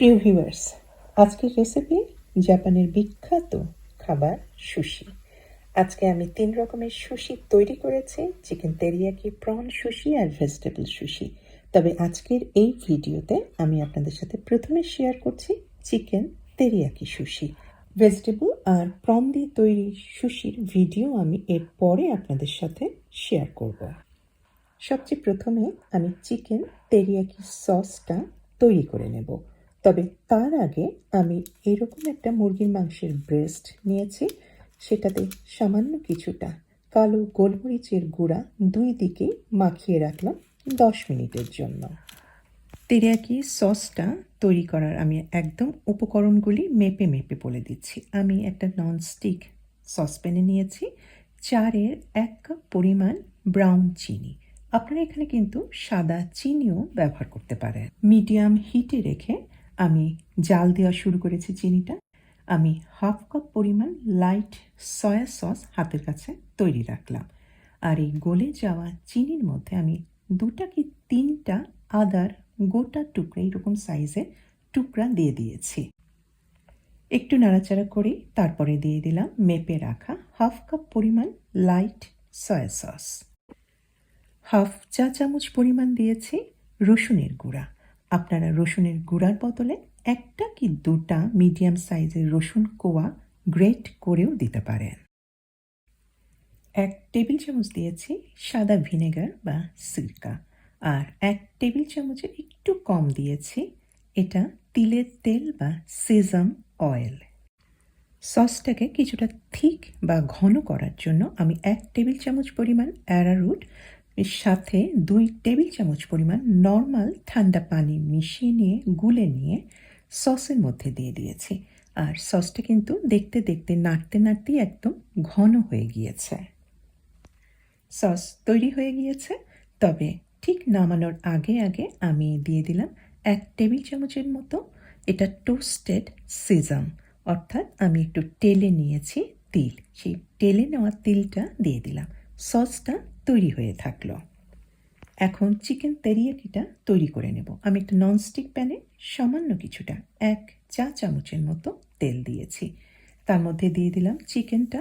প্রিয় ভিউয়ার্স আজকের রেসিপি জাপানের বিখ্যাত খাবার সুশি। আজকে আমি তিন রকমের সুশি তৈরি করেছি, চিকেন তেরিয়াকি, প্রন সুশি আর ভেজিটেবল সুশি। তবে আজকের এই ভিডিওতে আমি আপনাদের সাথে প্রথমে শেয়ার করছি চিকেন তেরিয়াকি সুশি। ভেজিটেবল আর প্রন দিয়ে তৈরি সুশির ভিডিও আমি এর পরে আপনাদের সাথে শেয়ার করব। সবচেয়ে প্রথমে আমি চিকেন তেরিয়াকি সসটা তৈরি করে নেব। তবে তার আগে আমি এরকম একটা মুরগির মাংসের ব্রেস্ট নিয়েছি। সেটাতে সামান্য কিছুটা কালো গোলমরিচের গুঁড়া দুই দিকেই মাখিয়ে রাখলাম দশ মিনিটের জন্য। তেরিয়াকি সসটা তৈরি করার আমি একদম উপকরণগুলি মেপে মেপে বলে দিচ্ছি। আমি একটা ননস্টিক সসপ্যানে নিয়েছি। চারের এক কাপ পরিমাণ ব্রাউন চিনি। আপনারা এখানে কিন্তু সাদা চিনিও ব্যবহার করতে পারেন। মিডিয়াম হিটে রেখে আমি জাল দেওয়া শুরু করেছি চিনিটা। আমি হাফ কাপ পরিমাণ লাইট সয়া সস হাতের কাছে তৈরি রাখলাম। আর এই গলে যাওয়া চিনির মধ্যে আমি দুটা কি তিনটা আদার গোটা টুকরা, এরকম সাইজে টুকরা দিয়ে দিয়েছি। একটু নাড়াচাড়া করে তারপরে দিয়ে দিলাম মেপে রাখা হাফ কাপ পরিমাণ লাইট সয়া সস। হাফ চা চামচ পরিমাণ দিয়েছি রসুনের গুঁড়া। আপনারা রসুনের গুঁড়ার বদলে একটা কি দুটা মিডিয়াম সাইজের রসুন কোয়া গ্রেট করেও দিতে পারেন। এক টেবিল চামচ দিয়েছি সাদা ভিনেগার বা সিরকা আর এক টেবিল চামচের একটু কম দিয়েছি এটা তিলের তেল বা সেজাম অয়েল। সসটাকে কিছুটা থিক বা ঘন করার জন্য আমি এক টেবিল চামচ পরিমাণ অ্যারারুট এর সাথে দুই টেবিল চামচ পরিমাণ নর্মাল ঠান্ডা পানি মিশিয়ে নিয়ে, গুলে নিয়ে সসের মধ্যে দিয়ে দিয়েছি। আর সসটা কিন্তু দেখতে দেখতে, নাড়তে নাড়তেই একদম ঘন হয়ে গিয়েছে। সস তৈরি হয়ে গিয়েছে। তবে ঠিক নামানোর আগে আগে আমি দিয়ে দিলাম এক টেবিল চামচের মতো এটা টোস্টেড সিজাম। অর্থাৎ আমি একটু টেলে নিয়েছি তিল। সেই টেলে নেওয়া তিলটা দিয়ে দিলাম। সসটা তৈরি হয়ে থাকল। এখন চিকেন তেরিয়াকিটা তৈরি করে নেব। আমি একটা ননস্টিক প্যানে সামান্য কিছুটা, এক চা চামচের মতো তেল দিয়েছি। তার মধ্যে দিয়ে দিলাম চিকেনটা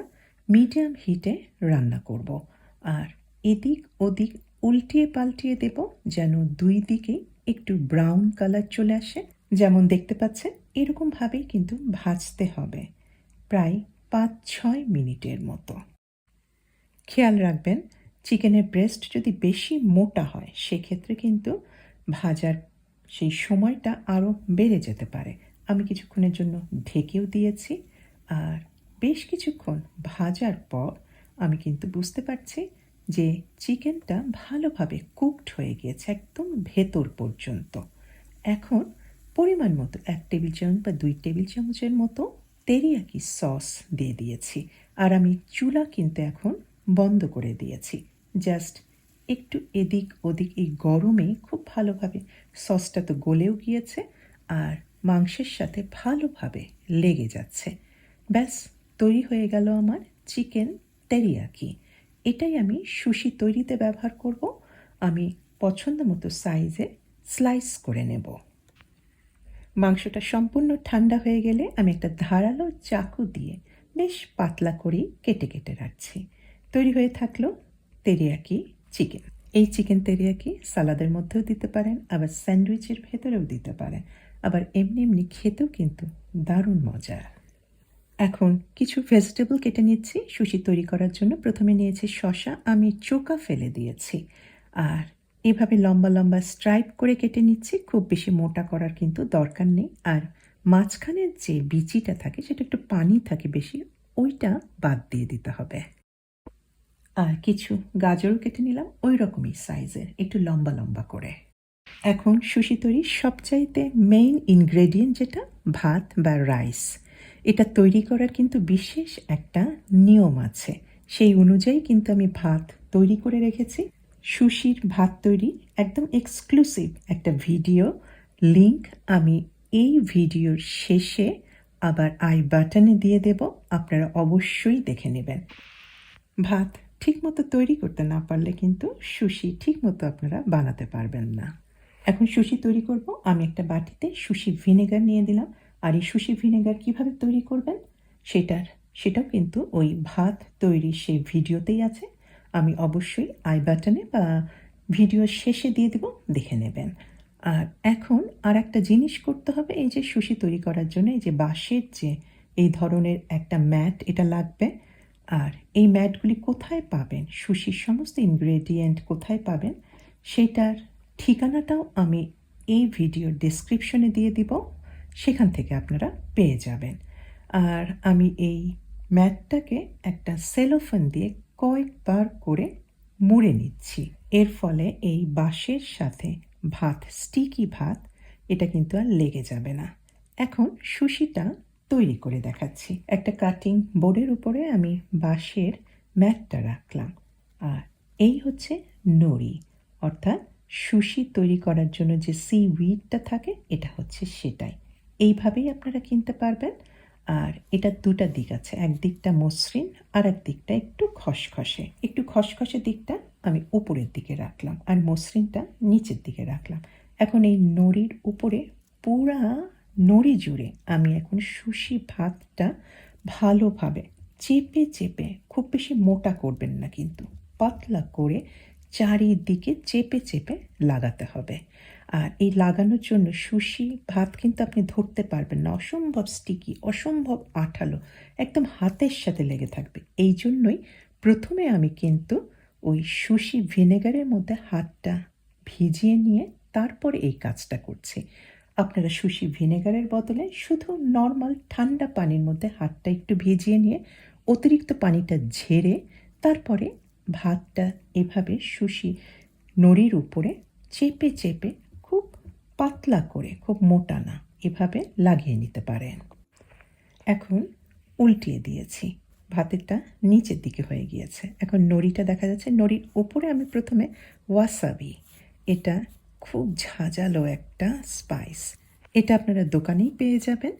মিডিয়াম হিটে রান্না করব। আর এদিক ওদিক উল্টিয়ে পাল্টিয়ে দেব যেন দুই দিকে একটু ব্রাউন কালার চলে আসে। যেমন দেখতে পাচ্ছেন এরকমভাবেই কিন্তু ভাজতে হবে প্রায় পাঁচ ছয় মিনিটের মতো। খেয়াল রাখবেন চিকেনের ব্রেস্ট যদি বেশি মোটা হয়, সেক্ষেত্রে কিন্তু ভাজার সেই সময়টা আরও বেড়ে যেতে পারে। আমি কিছুক্ষণের জন্য ঢেকেও দিয়েছি আর বেশ কিছুক্ষণ ভাজার পর আমি কিন্তু বুঝতে পারছি যে চিকেনটা ভালোভাবে কুকড হয়ে গিয়েছে একদম ভেতর পর্যন্ত। এখন পরিমাণ মতো এক টেবিল চামচ বা দুই টেবিল চামচের মতো তেরিয়াকি সস দিয়ে দিয়েছি। আর আমি চুলা কিন্তু এখন বন্ধ করে দিয়েছি। জাস্ট একটু এদিক ওদিক, এই গরমে খুব ভালোভাবে সসটা তো গলেও গিয়েছে আর মাংসের সাথে ভালোভাবে লেগে যাচ্ছে। ব্যাস, তৈরি হয়ে গেল আমার চিকেন তেরিয়াকি এটাই আমি সুশি তৈরিতে ব্যবহার করব। আমি পছন্দ মতো সাইজে স্লাইস করে নেব। মাংসটা সম্পূর্ণ ঠান্ডা হয়ে গেলে আমি একটা ধারালো চাকু দিয়ে বেশ পাতলা করেই কেটে কেটে রাখছি। তৈরি হয়ে থাকল তেরিয়াকি চিকেন। এই চিকেন তেরিয়াকি সালাদের মধ্যেও দিতে পারেন, আবার স্যান্ডউইচের ভেতরেও দিতে পারেন। আবার এমনি এমনি খেতেও কিন্তু দারুণ মজা। এখন কিছু ভেজিটেবল কেটে নিচ্ছি। সুশি তৈরি করার জন্য প্রথমে নিয়েছি শশা আমি চোকা ফেলে দিয়েছি। আর এভাবে লম্বা লম্বা স্ট্রাইপ করে কেটে নিচ্ছি, খুব বেশি মোটা করার কিন্তু দরকার নেই। আর মাঝখানের যে বিচিটা থাকে, সেটা একটু পানি থাকে বেশি, ওইটা বাদ দিয়ে দিতে হবে। কিছু গাজরও কেটে নিলাম ওই রকমই সাইজের একটু লম্বা লম্বা করে। এখন সুশি তৈরির সবচাইতে মেইন ইনগ্রেডিয়েন্ট যেটা, ভাত বা রাইস এটা তৈরি করার কিন্তু বিশেষ একটা নিয়ম আছে। সেই অনুযায়ী কিন্তু আমি ভাত তৈরি করে রেখেছি। সুশির ভাত তৈরি একদম এক্সক্লুসিভ একটা ভিডিও লিংক আমি এই ভিডিওর শেষে আবার আই বাটনে দিয়ে দেব, আপনারা অবশ্যই দেখে নেবেন। ভাত ঠিকমতো তৈরি করতে না পারলে কিন্তু সুশি ঠিকমতো আপনারা বানাতে পারবেন না। এখন সুশি তৈরি করব। আমি একটা বাটিতে সুশি ভিনেগার নিয়ে দিলাম। আর এই সুশি ভিনেগার কীভাবে তৈরি করবেন? সেটার, সেটাও কিন্তু ওই ভাত তৈরির সেই ভিডিওতেই আছে। আমি অবশ্যই আই বাটনে বা ভিডিওর শেষে দিয়ে দেব, দেখে নেবেন। আর এখন আর একটা জিনিস করতে হবে, এই যে সুশি তৈরি করার জন্য, এই যে বাঁশের যে, এই ধরনের একটা ম্যাট, এটা লাগবে। আর এই ম্যাটগুলি কোথায় পাবেন? সুশির সমস্ত ইনগ্রেডিয়েন্ট কোথায় পাবেন? সেটার ঠিকানাটাও আমি এই ভিডিওর ডিসক্রিপশনে দিয়ে দিব। সেখান থেকে আপনারা পেয়ে যাবেন। আর আমি এই ম্যাটটাকে একটা সেলোফোন দিয়ে কয়েকবার করে মুড়ে নিচ্ছি। এর ফলে এই বাঁশের সাথে ভাত স্টিকি ভাত, এটা কিন্তু আর লেগে যাবে না। এখন সুশিটা তৈরি করে দেখাচ্ছি। একটা কাটিং বোর্ডের উপরে আমি বাঁশের ম্যাটটা রাখলাম। আর এই হচ্ছে নড়ি। অর্থাৎ সুশি তৈরি করার জন্য যে সি উইডটা থাকে, এটা হচ্ছে সেটাই। এইভাবেই আপনারা কিনতে পারবেন। আর এটা দুটা দিক আছে। এক দিকটা মসৃণ আর এক দিকটা একটু খসখসে। একটু খসখসে দিকটা আমি উপরের দিকে রাখলাম। আর মসৃণটা নিচের দিকে রাখলাম। এখন এই নড়ির উপরে পুরা নড়ি জুড়ে আমি এখন সুশি ভাতটা ভালোভাবে চেপে চেপে খুব বেশি মোটা করবেন না কিন্তু, পাতলা করে চারিদিকে চেপে চেপে লাগাতে হবে। আর এই লাগানোর জন্য সুশি ভাত কিন্তু আপনি ধরতে পারবেন না, অসম্ভব স্টিকি অসম্ভব আঠালো, একদম হাতের সাথে লেগে থাকবে। এই জন্যই প্রথমে আমি কিন্তু ওই সুশি ভিনেগারের মধ্যে হাতটা ভিজিয়ে নিয়ে তারপরে এই কাজটা করছি। আপনারা সুশি ভিনেগারের বদলে শুধু নর্মাল ঠান্ডা পানির মধ্যে হাতটা একটু ভিজিয়ে নিয়ে অতিরিক্ত পানিটা ঝেড়ে তারপরে ভাতটা এভাবে সুশি নড়ির উপরে চেপে চেপে খুব পাতলা করে, খুব মোটা না, এভাবে লাগিয়ে নিতে পারেন। এখন উল্টিয়ে দিয়েছি। ভাতেরটা নিচের দিকে হয়ে গিয়েছে। এখন নড়িটা দেখা যাচ্ছে, নড়ির উপরে আমি প্রথমে ওয়াসাবি, এটা খুব ঝাঁঝালো একটা স্পাইস এটা আপনারা দোকানেই পেয়ে যাবেন।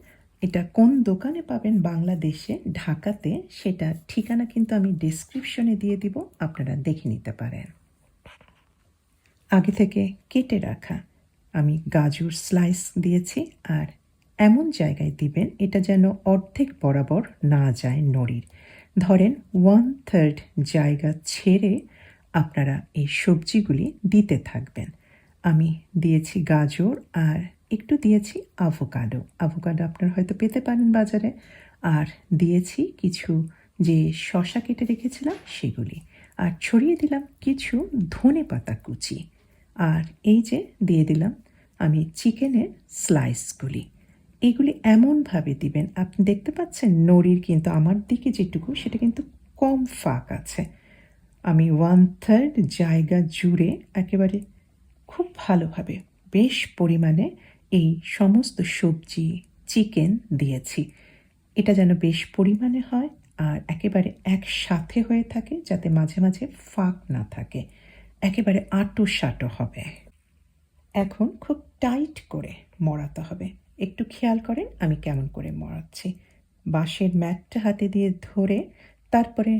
এটা কোন দোকানে পাবেন বাংলাদেশে, ঢাকাতে, সেটা ঠিকানা কিন্তু আমি ডিসক্রিপশনে দিয়ে দিব, আপনারা দেখে নিতে পারেন। আগে থেকে কেটে রাখা। আমি গাজর স্লাইস দিয়েছি, আর এমন জায়গায় দিবেন, এটা যেন অর্ধেক বরাবর না যায় নড়ির। ধরেন ওয়ান থার্ড জায়গা ছেড়ে আপনারা এই সবজিগুলি দিতে থাকবেন। আমি দিয়েছি গাজর আর একটু দিয়েছি আভোকাডো আভোকাডো আপনারা হয়তো পেতে পারেন বাজারে। আর দিয়েছি কিছু যে শশা কেটে রেখেছিলাম সেগুলি। আর ছড়িয়ে দিলাম কিছু ধনে পাতা কুচি। আর এই যে দিয়ে দিলাম আমি চিকেনের স্লাইসগুলি এগুলি এমনভাবে দিবেন, আপনি দেখতে পাচ্ছেন নড়ির কিন্তু আমার দিকে যেটুকু, সেটা কিন্তু কম ফাঁক আছে। আমি ওয়ান থার্ড জায়গা জুড়ে একেবারে খুব ভালোভাবে বেশ পরিমাণে এই সমস্ত সবজি, চিকেন দিয়েছি। এটা যেন বেশ পরিমাণে হয় আর একেবারে একসাথে হয়ে থাকে যাতে মাঝে মাঝে ফাঁক না থাকে। একেবারে আটো সাটো হবে। এখন খুব টাইট করে মরাতে হবে। একটু খেয়াল করেন আমি কেমন করে মরাচ্ছি বাঁশের ম্যাটটা হাতে দিয়ে ধরে তারপরে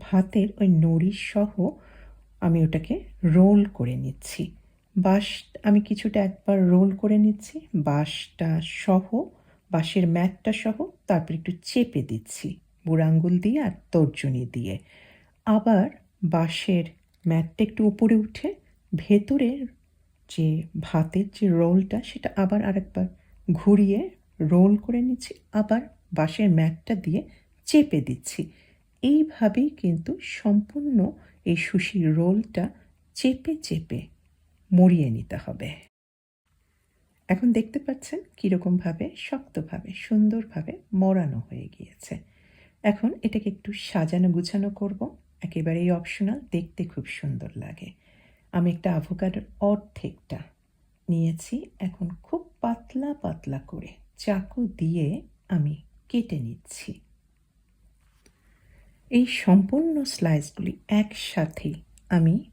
ভাতের ওই নড়ি সহ আমি ওটাকে রোল করে নিচ্ছি। বাঁশ আমি কিছুটা একবার রোল করে নিচ্ছি, বাঁশটা সহ, বাঁশের ম্যাটটা সহ, তারপর একটু চেপে দিচ্ছি বুড়ো আঙ্গুল দিয়ে আর তর্জনী দিয়ে। আবার বাঁশের ম্যাটটা একটু উপরে উঠে ভেতরের যে ভাতের যে রোলটা, সেটা আবার আরেকবার ঘুরিয়ে রোল করে নিচ্ছি, আবার বাঁশের ম্যাটটা দিয়ে চেপে দিচ্ছি। এইভাবেই কিন্তু সম্পূর্ণ এই সুশির রোলটা চেপে চেপে মরিয়ে নিতে হবে। এখন দেখতে পাচ্ছেন কীরকমভাবে, শক্তভাবে, সুন্দরভাবে মরানো হয়ে গিয়েছে। এখন এটাকে একটু সাজানো গুছানো করব। একেবারেই অপশনাল দেখতে খুব সুন্দর লাগে। আমি একটা আভোকাডোর অর্ধেকটা নিয়েছি। এখন খুব পাতলা পাতলা করে চাকু দিয়ে আমি কেটে নিচ্ছি। এই সম্পূর্ণ স্লাইসগুলি একসাথে আমি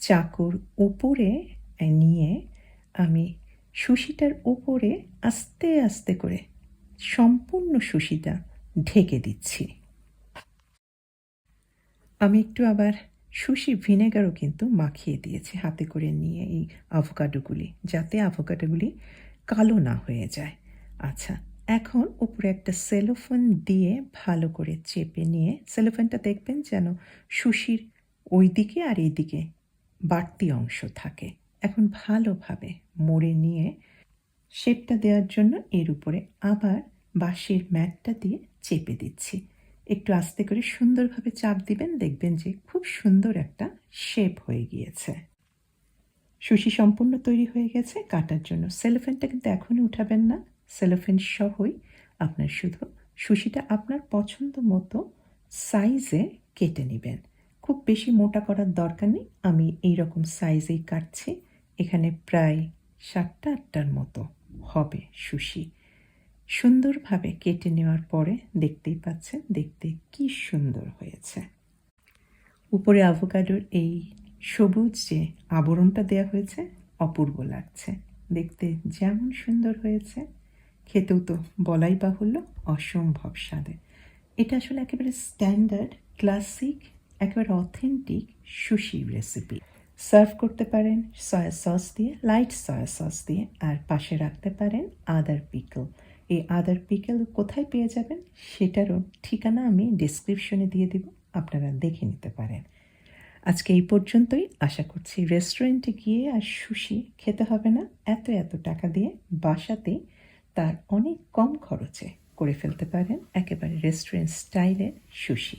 চাকুর উপরে নিয়ে আমি সুশিটার উপরে আস্তে আস্তে করে সম্পূর্ণ সুশিটা ঢেকে দিচ্ছি। আমি একটু আবার সুশি ভিনেগারও কিন্তু মাখিয়ে দিয়েছি, হাতে করে নিয়ে এই আভোকাডোগুলি যাতে আভোকাডোগুলি কালো না হয়ে যায়। আচ্ছা এখন উপরে একটা সেলোফোন দিয়ে ভালো করে চেপে নিয়ে সেলোফোনটা দেখবেন যেন সুশির ওই দিকে আর এই দিকে বাড়তি অংশ থাকে। এখন ভালোভাবে মোড়ে নিয়ে শেপটা দেওয়ার জন্য এর উপরে আবার বাঁশের ম্যাটটা দিয়ে চেপে দিচ্ছি। একটু আস্তে করে সুন্দরভাবে চাপ দিবেন, দেখবেন যে খুব সুন্দর একটা শেপ হয়ে গিয়েছে। সুশি সম্পূর্ণ তৈরি হয়ে গেছে, কাটার জন্য। সেলোফেনটা কিন্তু এখনই উঠাবেন না। সেলোফেন সহই আপনার শুধু সুশিটা আপনার পছন্দ মতো সাইজে কেটে নেবেন। খুব বেশি মোটা করার দরকার নেই। আমি এই রকম সাইজেই কাটছি। এখানে প্রায় সাতটা, আটটার মতো হবে সুশি। সুন্দরভাবে কেটে নেওয়ার পরে দেখতেই পাচ্ছেন, দেখতে কি সুন্দর হয়েছে। উপরে আভোকাডোর এই সবুজ যে আবরণটা দেওয়া হয়েছে, অপূর্ব লাগছে। দেখতে যেমন সুন্দর হয়েছে। খেতেও তো বলাই বাহুল্য, অসম্ভব স্বাদে। এটা আসলে একেবারে স্ট্যান্ডার্ড ক্লাসিক একেবারে অথেন্টিক সুশি রেসিপি সার্ভ করতে পারেন সয়া সস দিয়ে লাইট সয়া সস দিয়ে, আর পাশে রাখতে পারেন আদার পিকল এই আদার পিকল কোথায় পেয়ে যাবেন সেটারও ঠিকানা আমি ডিসক্রিপশনে দিয়ে দেব, আপনারা দেখে নিতে পারেন। আজকে এই পর্যন্তই, আশা করছি রেস্টুরেন্টে গিয়ে আর সুশি খেতে হবে না, এত এত টাকা দিয়ে বাসাতে তার অনেক কম খরচে করে ফেলতে পারেন, একেবারে রেস্টুরেন্ট স্টাইলের সুশি